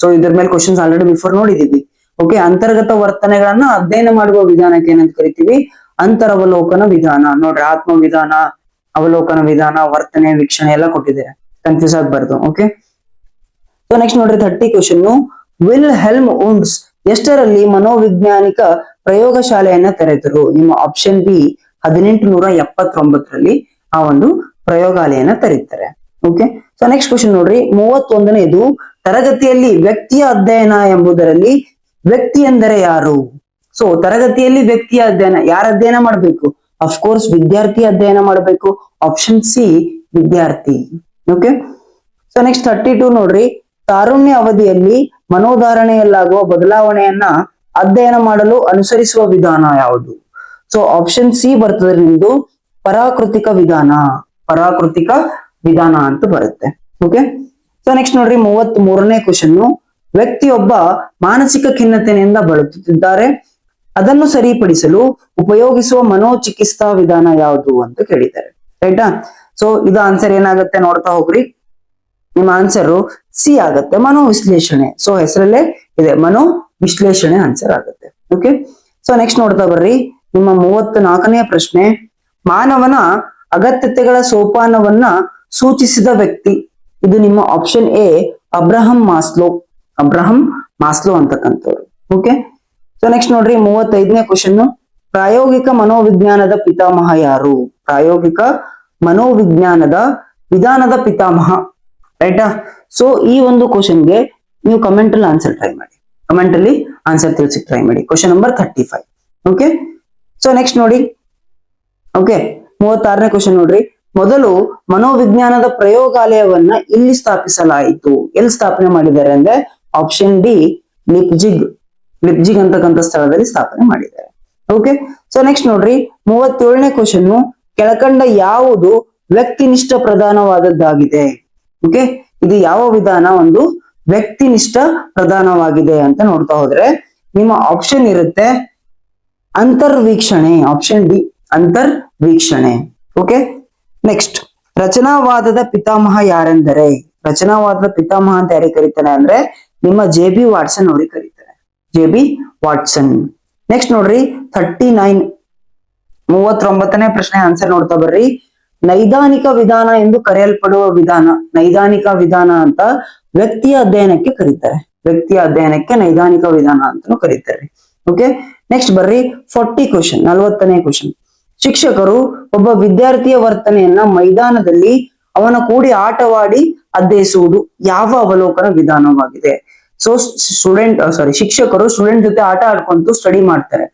[SPEAKER 1] ಸೊ ಇದ್ರ ಮೇಲೆ ಕ್ವಶನ್ಸ್ ಆಲ್ರೆಡಿ ಬಿಫೋರ್ ನೋಡಿದೀವಿ. ಓಕೆ ಅಂತರ್ಗತ ವರ್ತನೆಗಳನ್ನ ಅಧ್ಯಯನ ಮಾಡುವ ವಿಧಾನಕ್ಕೆ ಏನಂತ ಕರಿತೀವಿ? ಅಂತರವಲೋಕನ ವಿಧಾನ. ನೋಡ್ರಿ ಆತ್ಮ ವಿಧಾನ ಅವಲೋಕನ ವಿಧಾನ, ವರ್ತನೆ, ವೀಕ್ಷಣೆ ಎಲ್ಲ ಕೊಟ್ಟಿದ್ದಾರೆ. ಕನ್ಫ್ಯೂಸ್ ಆಗ್ಬಾರ್ದು ಓಕೆ ಸೊ ನೆಕ್ಸ್ಟ್ ನೋಡ್ರಿ thirty question Wilhelm Wundt's ಎಷ್ಟರಲ್ಲಿ ಮನೋವಿಜ್ಞಾನಿಕ ಪ್ರಯೋಗಶಾಲೆಯನ್ನ ತೆರೆದರು? ನಿಮ್ಮ ಆಪ್ಷನ್ ಬಿ ಹದಿನೆಂಟು ನೂರ ಎಪ್ಪತ್ತೊಂಬತ್ತರಲ್ಲಿ ಆ ಒಂದು ಪ್ರಯೋಗಾಲಯನ ತೆರೀತಾರೆ ಓಕೆ ಸೊ ನೆಕ್ಸ್ಟ್ ಕ್ವಶನ್ ನೋಡ್ರಿ. ಮೂವತ್ತೊಂದನೇದು ತರಗತಿಯಲ್ಲಿ ವ್ಯಕ್ತಿಯ ಅಧ್ಯಯನ ಎಂಬುದರಲ್ಲಿ ವ್ಯಕ್ತಿ ಎಂದರೆ ಯಾರು? ಸೊ ತರಗತಿಯಲ್ಲಿ ವ್ಯಕ್ತಿಯ ಅಧ್ಯಯನ, ಯಾರ ಅಧ್ಯಯನ ಮಾಡಬೇಕು? ಅಫ್ಕೋರ್ಸ್ ವಿದ್ಯಾರ್ಥಿ ಅಧ್ಯಯನ ಮಾಡಬೇಕು. ಆಪ್ಷನ್ ಸಿ ವಿದ್ಯಾರ್ಥಿ. Okay so next thirty two ನೋಡ್ರಿ. ತಾರುಣ್ಯ ಅವಧಿಯಲ್ಲಿ ಮನೋಧಾರಣೆಯಲ್ಲಾಗುವ ಬದಲಾವಣೆಯನ್ನ ಅಧ್ಯಯನ ಮಾಡಲು ಅನುಸರಿಸುವ ವಿಧಾನ ಯಾವುದು? ಸೊ ಆಪ್ಷನ್ ಸಿ ಬರ್ತದೆ ನಿಮ್ದು ಪರಾಕೃತಿಕ ವಿಧಾನ ಪರಾಕೃತಿಕ ವಿಧಾನ ಅಂತ ಬರುತ್ತೆ. ಓಕೆ ಸೊ ನೆಕ್ಸ್ಟ್ ನೋಡ್ರಿ ಮೂವತ್ತ್ ಮೂರನೇ ಕ್ವಶನ್ ವ್ಯಕ್ತಿಯೊಬ್ಬ ಮಾನಸಿಕ ಖಿನ್ನತೆಯಿಂದ ಬಳಲುತ್ತಿದ್ದಾರೆ. ಅದನ್ನು ಸರಿಪಡಿಸಲು ಉಪಯೋಗಿಸುವ ಮನೋಚಿಕಿತ್ಸಾ ವಿಧಾನ ಯಾವುದು ಅಂತ ಕೇಳಿದ್ದಾರೆ. ರೈಟಾ ಸೊ ಇದು ಆನ್ಸರ್ ಏನಾಗುತ್ತೆ ನೋಡ್ತಾ ಹೋಗ್ರಿ. ನಿಮ್ಮ ಆನ್ಸರ್ ಸಿ ಆಗುತ್ತೆ. ಮನೋವಿಶ್ಲೇಷಣೆ. ಸೊ ಹೆಸರಲ್ಲೇ ಇದೆ. ಮನೋ ವಿಶ್ಲೇಷಣೆ ಆನ್ಸರ್ ಆಗುತ್ತೆ. ಓಕೆ ಸೊ ನೆಕ್ಸ್ಟ್ ನೋಡ್ತಾ ಬರ್ರಿ. ನಿಮ್ಮ ಮೂವತ್ತ್ ನಾಲ್ಕನೇ ಪ್ರಶ್ನೆ. ಮಾನವನ ಅಗತ್ಯತೆಗಳ ಸೋಪಾನವನ್ನ ಸೂಚಿಸಿದ ವ್ಯಕ್ತಿ. ಇದು ನಿಮ್ಮ option A Abraham Maslow. Abraham Maslow ಅಂತಕ್ಕಂಥವ್ರು. Okay so next ನೋಡ್ರಿ. ಮೂವತ್ತೈದನೇ ಕ್ವಶನ್ ಪ್ರಾಯೋಗಿಕ ಮನೋವಿಜ್ಞಾನದ ಪಿತಾಮಹ ಯಾರು? ಪ್ರಾಯೋಗಿಕ ಮನೋವಿಜ್ಞಾನದ ವಿಧಾನದ ಪಿತಾಮಹ. ರೈಟಾ ಸೊ ಈ ಒಂದು ಕ್ವಶನ್ಗೆ ನೀವು ಕಮೆಂಟ್ ಅಲ್ಲಿ ಆನ್ಸರ್ ಟ್ರೈ ಮಾಡಿ. ಕಮೆಂಟ್ ಅಲ್ಲಿ ಆನ್ಸರ್ ತಿಳಿಸಿ ಟ್ರೈ ಮಾಡಿ. Question number thirty five okay so next ನೋಡಿ. ಓಕೆ ಮೂವತ್ತಾರನೇ ಕ್ವಶನ್ ನೋಡ್ರಿ. ಮೊದಲು ಮನೋವಿಜ್ಞಾನದ ಪ್ರಯೋಗಾಲಯವನ್ನ ಇಲ್ಲಿ ಸ್ಥಾಪಿಸಲಾಯಿತು. ಎಲ್ಲಿ ಸ್ಥಾಪನೆ ಮಾಡಿದ್ದಾರೆ ಅಂದ್ರೆ ಆಪ್ಷನ್ ಡಿ ಲಿಪ್ಜಿಗ್ ಲಿಪ್ಜಿಗ್ ಅಂತಕ್ಕಂಥ ಸ್ಥಳದಲ್ಲಿ ಸ್ಥಾಪನೆ ಮಾಡಿದ್ದಾರೆ. ಓಕೆ ಸೊ ನೆಕ್ಸ್ಟ್ ನೋಡ್ರಿ. ಮೂವತ್ತೇಳನೇ ಕ್ವಶನ್ ಕೆಳಕಂಡ ಯಾವುದು ವ್ಯಕ್ತಿನಿಷ್ಠ ಪ್ರಧಾನವಾದದ್ದಾಗಿದೆ? ಓಕೆ ಇದು ಯಾವ ವಿಧಾನ? ಒಂದು ವ್ಯಕ್ತಿನಿಷ್ಠ ಪ್ರಧಾನವಾಗಿದೆ ಅಂತ ನೋಡ್ತಾ ಹೋದ್ರೆ ನಿಮ್ಮ ಆಪ್ಷನ್ ಇರುತ್ತೆ ಅಂತರ್ವೀಕ್ಷಣೆ ಆಪ್ಷನ್ ಡಿ ಅಂತರ್ವೀಕ್ಷಣೆ. ಓಕೆ ನೆಕ್ಸ್ಟ್ ರಚನಾವಾದದ ಪಿತಾಮಹ ಯಾರೆಂದರೆ? ರಚನಾವಾದದ ಪಿತಾಮಹ ಅಂತ ಯಾರಿಗೆ ಕರೀತಾರೆ ಅಂದ್ರೆ ನಿಮ್ಮ ಜೆ ಬಿ ವಾಟ್ಸನ್ ಅವ್ರಿಗೆ ಕರೀತಾರೆ. ಜೆ ಬಿ ವಾಟ್ಸನ್ ನೆಕ್ಸ್ಟ್ ನೋಡ್ರಿ ಥರ್ಟಿ ನೈನ್ ಮೂವತ್ತೊಂಬತ್ತನೇ ಪ್ರಶ್ನೆ ಆನ್ಸರ್ ನೋಡ್ತಾ ಬರ್ರಿ. ನೈದಾನಿಕ ವಿಧಾನ ಎಂದು ಕರೆಯಲ್ಪಡುವ ವಿಧಾನ, ನೈದಾನಿಕ ವಿಧಾನ ಅಂತ ವ್ಯಕ್ತಿಯ ಅಧ್ಯಯನಕ್ಕೆ ಕರೀತಾರೆ. ವ್ಯಕ್ತಿಯ ಅಧ್ಯಯನಕ್ಕೆ ನೈದಾನಿಕ ವಿಧಾನ ಅಂತಾನು ಕರೀತಾರೆ. ಓಕೆ ನೆಕ್ಸ್ಟ್ ಬರ್ರಿ ಫೋರ್ಟಿ ಕ್ವಶನ್ ನಲವತ್ತನೇ ಕ್ವಶನ್ ಶಿಕ್ಷಕರು ಒಬ್ಬ ವಿದ್ಯಾರ್ಥಿಯ ವರ್ತನೆಯನ್ನ ಮೈದಾನದಲ್ಲಿ ಅವನ ಕೂಡಿ ಆಟವಾಡಿ ಅಧ್ಯಯಿಸುವುದು ಯಾವ ಅವಲೋಕನ ವಿಧಾನವಾಗಿದೆ? ಸೊ ಸ್ಟೂಡೆಂಟ್ ಸಾರಿ ಶಿಕ್ಷಕರು ಸ್ಟೂಡೆಂಟ್ ಜೊತೆ ಆಟ ಆಡ್ಕೊಂತು ಸ್ಟಡಿ ಮಾಡ್ತಾರೆ.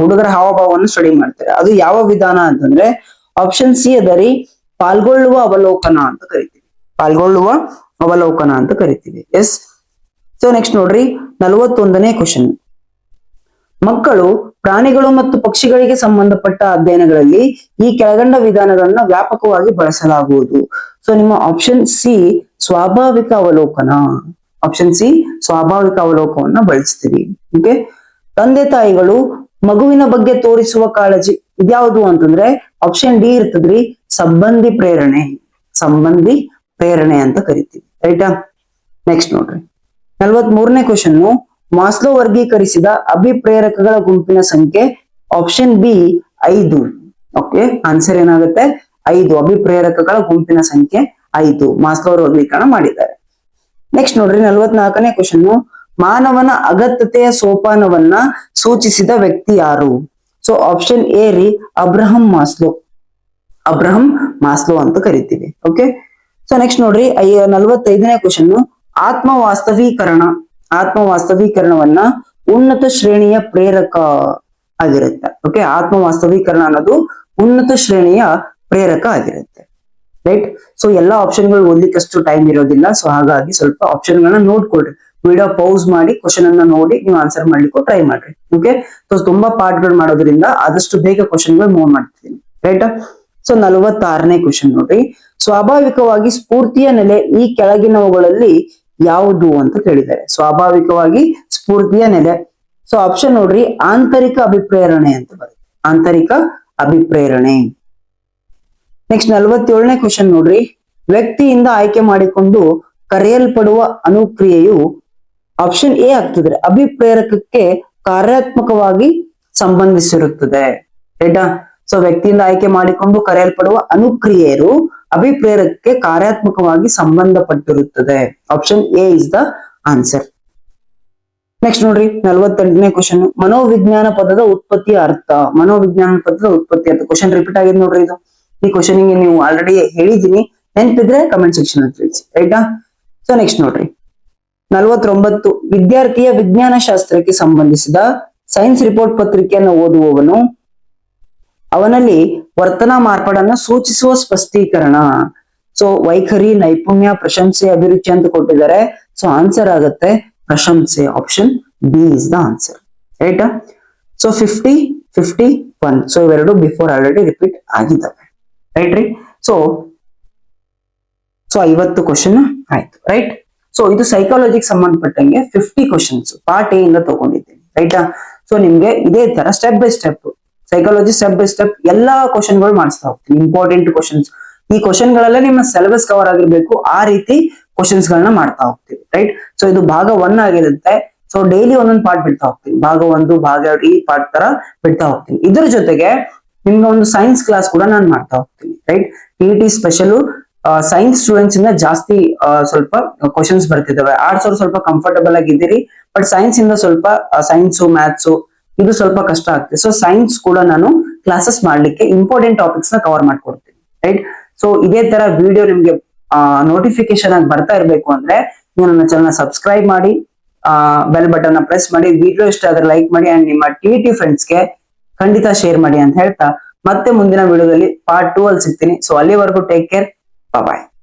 [SPEAKER 1] ಹುಡುಗರ ಹಾವಭಾವವನ್ನು ಸ್ಟಡಿ ಮಾಡ್ತಾರೆ. ಅದು ಯಾವ ವಿಧಾನ ಅಂತಂದ್ರೆ ಆಪ್ಷನ್ ಸಿ ಅದರಿ ಪಾಲ್ಗೊಳ್ಳುವ ಅವಲೋಕನ ಅಂತ ಕರಿತೀವಿ. ಪಾಲ್ಗೊಳ್ಳುವ ಅವಲೋಕನ ಅಂತ ಕರಿತೀವಿ. ಎಸ್ ಸೊ ನೆಕ್ಸ್ಟ್ ನೋಡ್ರಿ. ನಲವತ್ತೊಂದನೇ ಕ್ವಶನ್ ಮಕ್ಕಳು ಪ್ರಾಣಿಗಳು ಮತ್ತು ಪಕ್ಷಿಗಳಿಗೆ ಸಂಬಂಧಪಟ್ಟ ಅಧ್ಯಯನಗಳಲ್ಲಿ ಈ ಕೆಳಗಂಡ ವಿಧಾನಗಳನ್ನ ವ್ಯಾಪಕವಾಗಿ ಬಳಸಲಾಗುವುದು. ಸೊ ನಿಮ್ಮ ಆಪ್ಷನ್ ಸಿ ಸ್ವಾಭಾವಿಕ ಅವಲೋಕನ. ಆಪ್ಷನ್ ಸಿ ಸ್ವಾಭಾವಿಕ ಅವಲೋಕವನ್ನ ಬಳಸ್ತೀವಿ. ಓಕೆ ತಂದೆ ತಾಯಿಗಳು ಮಗುವಿನ ಬಗ್ಗೆ ತೋರಿಸುವ ಕಾಳಜಿ ಇದ್ಯಾವುದು ಅಂತಂದ್ರೆ ಆಪ್ಷನ್ ಡಿ ಇರ್ತದ್ರಿ ಸಂಬಂಧಿ ಪ್ರೇರಣೆ. ಸಂಬಂಧಿ ಪ್ರೇರಣೆ ಅಂತ ಕರಿತೀವಿ. ರೈಟಾ ನೆಕ್ಸ್ಟ್ ನೋಡ್ರಿ. ನಲ್ವತ್ ಮೂರನೇ ಕ್ವಶನ್ ಮಾಸ್ಲೋ ವರ್ಗೀಕರಿಸಿದ ಅಭಿಪ್ರೇರಕಗಳ ಗುಂಪಿನ ಸಂಖ್ಯೆ ಆಪ್ಷನ್ ಬಿ ಐದು. ಓಕೆ ಆನ್ಸರ್ ಏನಾಗುತ್ತೆ? ಐದು, ಅಭಿಪ್ರೇರಕಗಳ ಗುಂಪಿನ ಸಂಖ್ಯೆ ಐದು. ಮಾಸ್ಲೋ ವರ್ಗೀಕರಣ ಮಾಡಿದ್ದಾರೆ. ನೆಕ್ಸ್ಟ್ ನೋಡ್ರಿ, ನಲ್ವತ್ನಾಲ್ಕನೇ ಕ್ವಶನ್ ಮಾನವನ ಅಗತ್ಯತೆಯ ಸೋಪಾನವನ್ನ ಸೂಚಿಸಿದ ವ್ಯಕ್ತಿ ಯಾರು? ಸೊ ಆಪ್ಷನ್ ಎ ರೀ ಅಬ್ರಹಂ ಮಾಸ್ಲೋ. ಅಬ್ರಹಂ ಮಾಸ್ಲೋ ಅಂತ ಕರಿತೀವಿ. ಓಕೆ ಸೊ ನೆಕ್ಸ್ಟ್ ನೋಡ್ರಿ, ಐ, ನಲ್ವತ್ತೈದನೇ ಕ್ವಶನ್ ಆತ್ಮ ವಾಸ್ತವೀಕರಣ ಆತ್ಮ ವಾಸ್ತವೀಕರಣವನ್ನ ಉನ್ನತ ಶ್ರೇಣಿಯ ಪ್ರೇರಕ ಆಗಿರುತ್ತೆ. ಓಕೆ ಆತ್ಮ ವಾಸ್ತವೀಕರಣ ಅನ್ನೋದು ಉನ್ನತ ಶ್ರೇಣಿಯ ಪ್ರೇರಕ ಆಗಿರುತ್ತೆ. ರೈಟ್ ಸೊ ಎಲ್ಲಾ ಆಪ್ಷನ್ಗಳು ಓದ್ಲಿಕ್ಕಷ್ಟು ಟೈಮ್ ಇರೋದಿಲ್ಲ. ಸೊ ಹಾಗಾಗಿ ಸ್ವಲ್ಪ ಆಪ್ಷನ್ಗಳನ್ನ ನೋಡ್ಕೊಳ್ರಿ. ವಿಡಿಯೋ ಪೌಸ್ ಮಾಡಿ ಕ್ವಶನ್ ಅನ್ನ ನೋಡಿ ನೀವು ಆನ್ಸರ್ ಮಾಡ್ಲಿಕ್ಕೂ ಟ್ರೈ ಮಾಡ್ರಿ. ಓಕೆ ಸೊ ತುಂಬಾ ಪಾರ್ಟ್ಗಳು ಮಾಡೋದ್ರಿಂದ ಆದಷ್ಟು ಬೇಗ ಕ್ವಶನ್ಗಳು ಮೂವ್ ಮಾಡ್ತೀನಿ. ರೈಟ್ ಸೊ ನಲವತ್ತಾರನೇ ಕ್ವಶನ್ ನೋಡ್ರಿ. ಸ್ವಾಭಾವಿಕವಾಗಿ ಸ್ಫೂರ್ತಿಯ ನೆಲೆ ಈ ಕೆಳಗಿನವುಗಳಲ್ಲಿ ಯಾವುದು ಅಂತ ಕೇಳಿದ್ದಾರೆ. ಸ್ವಾಭಾವಿಕವಾಗಿ ಸ್ಫೂರ್ತಿಯ ನೆಲೆ. ಸೊ ಆಪ್ಷನ್ ನೋಡ್ರಿ, ಆಂತರಿಕ ಅಭಿಪ್ರೇರಣೆ ಅಂತ ಬರುತ್ತೆ. ಆಂತರಿಕ ಅಭಿಪ್ರೇರಣೆ. ನೆಕ್ಸ್ಟ್ ನಲವತ್ತೇಳನೇ ಕ್ವಶನ್ ನೋಡ್ರಿ. ವ್ಯಕ್ತಿಯಿಂದ ಆಯ್ಕೆ ಮಾಡಿಕೊಂಡು ಕರೆಯಲ್ಪಡುವ ಅನುಕ್ರಿಯೆಯು ಆಪ್ಷನ್ ಎ ಆಗ್ತದೆ. ಅಭಿಪ್ರೇರಕಕ್ಕೆ ಕಾರ್ಯಾತ್ಮಕವಾಗಿ ಸಂಬಂಧಿಸಿರುತ್ತದೆ. ರೈಟಾ ಸೊ ವ್ಯಕ್ತಿಯಿಂದ ಆಯ್ಕೆ ಮಾಡಿಕೊಂಡು ಕರೆಯಲ್ಪಡುವ ಅನುಕ್ರಿಯೆಯರು ಅಭಿಪ್ರೇರಕಕ್ಕೆ ಕಾರ್ಯಾತ್ಮಕವಾಗಿ ಸಂಬಂಧಪಟ್ಟಿರುತ್ತದೆ. Option A is the answer next ನೋಡ್ರಿ, ನಲ್ವತ್ತೆಂಟನೇ ಕ್ವಶನ್ ಮನೋವಿಜ್ಞಾನ ಪದದ ಉತ್ಪತ್ತಿಯ ಅರ್ಥ. ಮನೋವಿಜ್ಞಾನ ಪದದ ಉತ್ಪತ್ತಿ ಅರ್ಥ. ಕ್ವಶನ್ ರಿಪೀಟ್ ಆಗಿದೆ ನೋಡ್ರಿ ಇದು. ಈ ಕ್ವಶನ್ ನೀವು ಆಲ್ರೆಡಿ ಹೇಳಿದೀನಿ ನೆನ್ಪಿದ್ರೆ ಕಮೆಂಟ್ ಸೆಕ್ಷನ್ ತಿಳಿಸಿ ರೈಟಾ ಸೊ ನೆಕ್ಸ್ಟ್ ನೋಡ್ರಿ. ನಲವತ್ತೊಂಬತ್ತು ವಿದ್ಯಾರ್ಥಿಯ ವಿಜ್ಞಾನ ಶಾಸ್ತ್ರಕ್ಕೆ ಸಂಬಂಧಿಸಿದ ಸೈನ್ಸ್ ರಿಪೋರ್ಟ್ ಪತ್ರಿಕೆಯನ್ನು ಓದುವವನು, ಅವನಲ್ಲಿ ವರ್ತನಾ ಮಾರ್ಪಾಡನ್ನ ಸೂಚಿಸುವ ಸ್ಪಷ್ಟೀಕರಣ. ಸೊ ವೈಖರಿ, ನೈಪುಣ್ಯ, ಪ್ರಶಂಸೆ, ಅಭಿರುಚಿ ಅಂತ ಕೊಟ್ಟಿದ್ದಾರೆ. ಸೊ ಆನ್ಸರ್ ಆಗುತ್ತೆ. ಪ್ರಶಂಸೆ option B is the answer ರೈಟಾ so fifty fifty one so ಇವೆರಡು ಬಿಫೋರ್ ಆಲ್ರೆಡಿ ರಿಪೀಟ್ ಆಗಿದ್ದಾವೆ. ರೈಟ್ ರೀ ಸೊ ಸೊ ಐವತ್ತು ಕ್ವಶನ್ ಆಯ್ತು. ರೈಟ್ ಸೊ ಇದು ಸೈಕಾಲಜಿಗೆ ಸಂಬಂಧಪಟ್ಟಂಗೆ ಫಿಫ್ಟಿ ಕ್ವಶನ್ಸ್ ಪಾರ್ಟ್ ಎ ಇಂದ ತಗೊಂಡಿದ್ದೀನಿ ರೈಟಾ ಸೊ ನಿಮ್ಗೆ ಇದೇ ತರ step by step psychology step by step ಎಲ್ಲಾ ಕ್ವಶನ್ಗಳು ಮಾಡಿಸ್ತಾ ಹೋಗ್ತೀನಿ ಇಂಪಾರ್ಟೆಂಟ್ ಕ್ವಶನ್ಸ್ ಈ ಕ್ವಶನ್ ಗಳೆಲ್ಲ ನಿಮ್ಮ ಸಿಲೆಬಸ್ ಕವರ್ ಆಗಿರ್ಬೇಕು, ಆ ರೀತಿ ಕ್ವಶನ್ಸ್ ಗಳನ್ನ ಮಾಡ್ತಾ ಹೋಗ್ತೀವಿ ರೈಟ್ ಸೊ ಇದು ಭಾಗ ಒನ್ ಆಗಿರುತ್ತೆ. ಸೊ ಡೈಲಿ ಒಂದೊಂದು ಪಾರ್ಟ್ ಬಿಡ್ತಾ ಹೋಗ್ತೀನಿ, ಭಾಗ ಒಂದು, ಭಾಗ ಎರಡು, ಈ ಪಾರ್ಟ್ ತರ ಬಿಡ್ತಾ ಹೋಗ್ತೀನಿ. ಇದ್ರ ಜೊತೆಗೆ ನಿಮ್ಗೆ ಒಂದು ಸೈನ್ಸ್ ಕ್ಲಾಸ್ ಕೂಡ ನಾನು ಮಾಡ್ತಾ ಹೋಗ್ತೀನಿ right T T special science students ಇಂದ ಜಾಸ್ತಿ ಸ್ವಲ್ಪ ಕ್ವಶನ್ಸ್ ಬರ್ತಿದ್ದಾವೆ ಆರ್ಟ್ಸ್ ಅವ್ರು ಸ್ವಲ್ಪ ಕಂಫರ್ಟಬಲ್ ಆಗಿದ್ದೀರಿ ಬಟ್ ಸೈನ್ಸ್ ಇಂದ ಸ್ವಲ್ಪ ಸೈನ್ಸ್ ಮ್ಯಾಥ್ಸ್ ಇದು ಸ್ವಲ್ಪ ಕಷ್ಟ ಆಗ್ತದೆ. ಸೊ ಸೈನ್ಸ್ ಕೂಡ ನಾನು ಕ್ಲಾಸಸ್ ಮಾಡ್ಲಿಕ್ಕೆ ಇಂಪಾರ್ಟೆಂಟ್ ಟಾಪಿಕ್ಸ್ನ ಕವರ್ ಮಾಡ್ಕೊಡ್ತೀನಿ ರೈಟ್ ಸೊ ಇದೇ ತರ ವಿಡಿಯೋ ನಿಮ್ಗೆ ನೋಟಿಫಿಕೇಶನ್ ಆಗಿ ಬರ್ತಾ ಇರಬೇಕು ಅಂದ್ರೆ ನೀವು ನನ್ನ ಚಾನಲ್ ಸಬ್ಸ್ಕ್ರೈಬ್ ಮಾಡಿ ಬೆಲ್ ಬಟನ್ ಪ್ರೆಸ್ ಮಾಡಿ ವಿಡಿಯೋ ಇಷ್ಟ ಆದ್ರೆ ಲೈಕ್ ಮಾಡಿ ಅಂಡ್ ನಿಮ್ಮ ಟಿ ಟಿ ಫ್ರೆಂಡ್ಸ್ಗೆ ಖಂಡಿತ ಶೇರ್ ಮಾಡಿ ಅಂತ ಹೇಳ್ತಾ, ಮತ್ತೆ ಮುಂದಿನ ವಿಡಿಯೋದಲ್ಲಿ ಪಾರ್ಟ್ ಟೂ ಅಲ್ಲಿ ಸಿಗ್ತೀನಿ. ಸೊ ಅಲ್ಲಿವರೆಗೂ ಟೇಕ್ ಕೇರ್ Bye-bye.